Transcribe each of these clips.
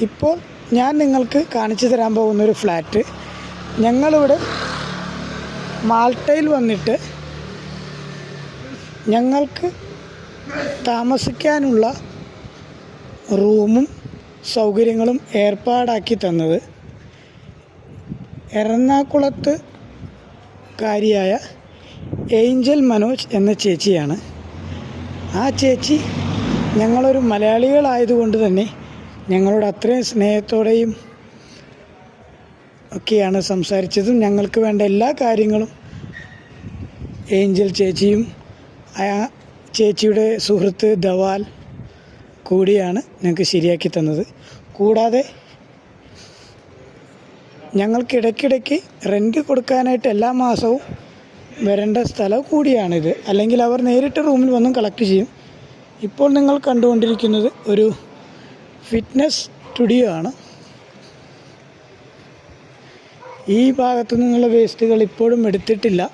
ഇപ്പോൾ ഞാൻ നിങ്ങൾക്ക് കാണിച്ചു തരാൻ പോകുന്ന ഒരു ഫ്ലാറ്റ്. ഞങ്ങളിവിടെ മാൾട്ടയിൽ വന്നിട്ട് ഞങ്ങൾക്ക് താമസിക്കാനുള്ള റൂമും സൗകര്യങ്ങളും ഏർപ്പാടാക്കി തന്നത് എറണാകുളത്ത് കാരിയായ ഏഞ്ചൽ മനോജ് എന്ന ചേച്ചിയാണ്. ആ ചേച്ചി ഞങ്ങളൊരു മലയാളികളായതുകൊണ്ട് തന്നെ ഞങ്ങളോട് അത്രയും സ്നേഹത്തോടെയും ഒക്കെയാണ് സംസാരിച്ചതും. ഞങ്ങൾക്ക് വേണ്ട എല്ലാ കാര്യങ്ങളും ഏഞ്ചൽ ചേച്ചിയും ആ ചേച്ചിയുടെ സുഹൃത്ത് ധവാൽ കൂടിയാണ് ഞങ്ങൾക്ക് ശരിയാക്കി തന്നത്. കൂടാതെ ഞങ്ങൾക്ക് ഇടയ്ക്കിടയ്ക്ക് റെന്റ് കൊടുക്കാനായിട്ട് എല്ലാ മാസവും വരേണ്ട സ്ഥലം കൂടിയാണിത്. അല്ലെങ്കിൽ അവർ നേരിട്ട് റൂമിൽ വന്നും കളക്ട് ചെയ്യും. ഇപ്പോൾ നിങ്ങൾ കണ്ടുകൊണ്ടിരിക്കുന്നത് ഒരു ഫിറ്റ്നസ് സ്റ്റുഡിയോ ആണ്. ഈ ഭാഗത്തു നിന്നുള്ള വേസ്റ്റുകൾ ഇപ്പോഴും എടുത്തിട്ടില്ല.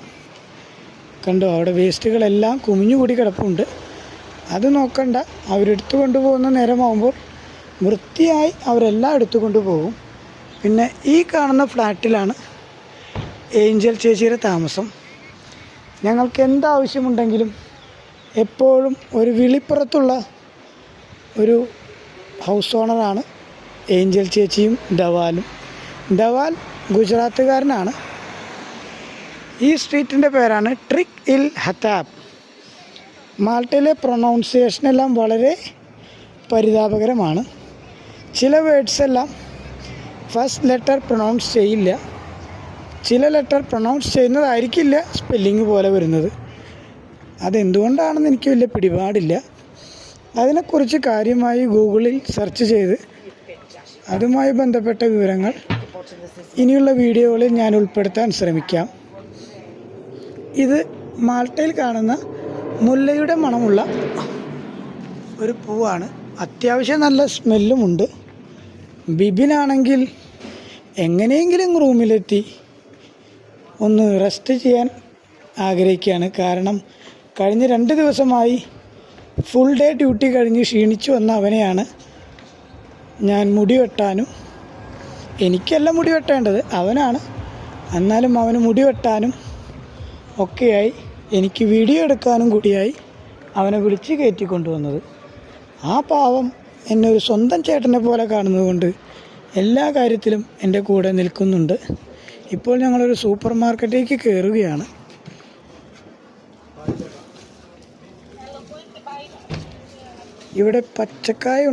കണ്ടോ അവിടെ വേസ്റ്റുകളെല്ലാം കുമിഞ്ഞുകൂടി കിടപ്പുണ്ട്. അത് നോക്കണ്ട അവരെടുത്തു കൊണ്ടുപോകുന്ന നേരമാകുമ്പോൾ വൃത്തിയായി അവരെല്ലാം എടുത്തു കൊണ്ടുപോകും. പിന്നെ ഈ കാണുന്ന ഫ്ലാറ്റിലാണ് ഏഞ്ചൽ ചേച്ചിയുടെ താമസം. ഞങ്ങൾക്ക് എന്താവശ്യമുണ്ടെങ്കിലും എപ്പോഴും ഒരു വിളിപ്പുറത്തുള്ള ഒരു ഹൗസ് ഓണറാണ് ഏഞ്ചൽ ചേച്ചിയും ഡവാലും. ഡവാൽ ഗുജറാത്തുകാരനാണ്. ഈ സ്ട്രീറ്റിന്റെ പേരാണ് ട്രിക് ഇൽ ഹത്താബ് മാൾട്ടയിലെ പ്രൊണൗൺസിയേഷൻ എല്ലാം വളരെ പരിതാപകരമാണ്. ചില വേർഡ്സ് എല്ലാം ഫസ്റ്റ് ലെറ്റർ പ്രൊണൗൺസ് ചെയ്യില്ല. ചില ലെറ്റർ പ്രൊണൗൺസ് ചെയ്യുന്നതായിരിക്കില്ല സ്പെല്ലിങ് പോലെ വരുന്നത്. അതെന്തുകൊണ്ടാണെന്ന് എനിക്ക് വലിയ പിടിപാടില്ല. അതിനെക്കുറിച്ച് കാര്യമായി ഗൂഗിളിൽ സെർച്ച് ചെയ്ത് അതുമായി ബന്ധപ്പെട്ട വിവരങ്ങൾ ഇനിയുള്ള വീഡിയോകളിൽ ഞാൻ ഉൾപ്പെടുത്താൻ ശ്രമിക്കാം. ഇത് മാൾട്ടയിൽ കാണുന്ന മുല്ലയുടെ മണമുള്ള ഒരു പൂവാണ്. അത്യാവശ്യം നല്ല സ്മെല്ലുമുണ്ട് ബിബിനാണെങ്കിൽ എങ്ങനെയെങ്കിലും റൂമിലെത്തി ഒന്ന് റെസ്റ്റ് ചെയ്യാൻ ആഗ്രഹിക്കുകയാണ്. കാരണം കഴിഞ്ഞ രണ്ട് ദിവസമായി ഫുൾ ഡേ ഡ്യൂട്ടി കഴിഞ്ഞ് ക്ഷീണിച്ചു വന്ന അവനെയാണ് ഞാൻ മുടി വെട്ടാനും എനിക്കല്ല മുടി വെട്ടേണ്ടത് അവനാണ്. എന്നാലും അവന് മുടി വെട്ടാനും ഒക്കെയായി. എനിക്ക് വീഡിയോ എടുക്കാനും കൂടിയായി അവനെ വിളിച്ച് കയറ്റി കൊണ്ടുവന്നത്. ആ പാവം എന്നെ ഒരു സ്വന്തം ചേട്ടനെ പോലെ കാണുന്നതുകൊണ്ട് എല്ലാ കാര്യത്തിലും എന്റെ കൂടെ നിൽക്കുന്നുണ്ട്. ഇപ്പോൾ ഞങ്ങളൊരു സൂപ്പർ മാർക്കറ്റിലേക്ക് കയറുകയാണ്. ഇവിടെ പച്ചക്കായ